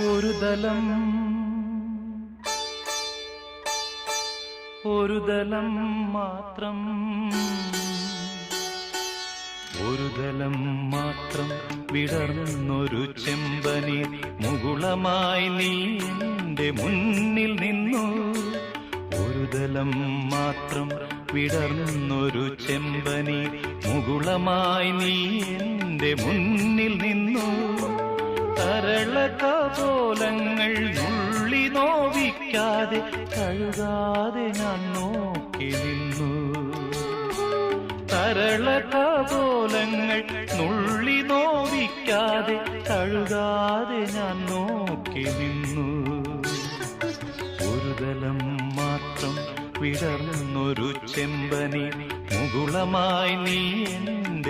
ഒരു ദലം. ഒരു ദലം മാത്രം. ഒരു ദലം മാത്രം വിടർന്നൊരു ചെമ്പനി മുകുളമായി നീ എന്റെ മുന്നിൽ നിന്നു. ഒരു ദലം മാത്രം വിടർന്നൊരു ചെമ്പനി മുകുളമായി നീ എന്റെ മുന്നിൽ നിന്നു. കപോലങ്ങൾ നുള്ളി നോവിക്കാതെ കഴുകാതെ ഞാൻ നോക്കി നിന്നു. തരള കപോലങ്ങൾ നുള്ളി നോവിക്കാതെ കഴുകാതെ ഞാൻ നോക്കി നിന്നു. ഒരു ദലം മാത്രം വിടർന്നൊരു ചെമ്പനി മുകുളമായി നീ നിന്നു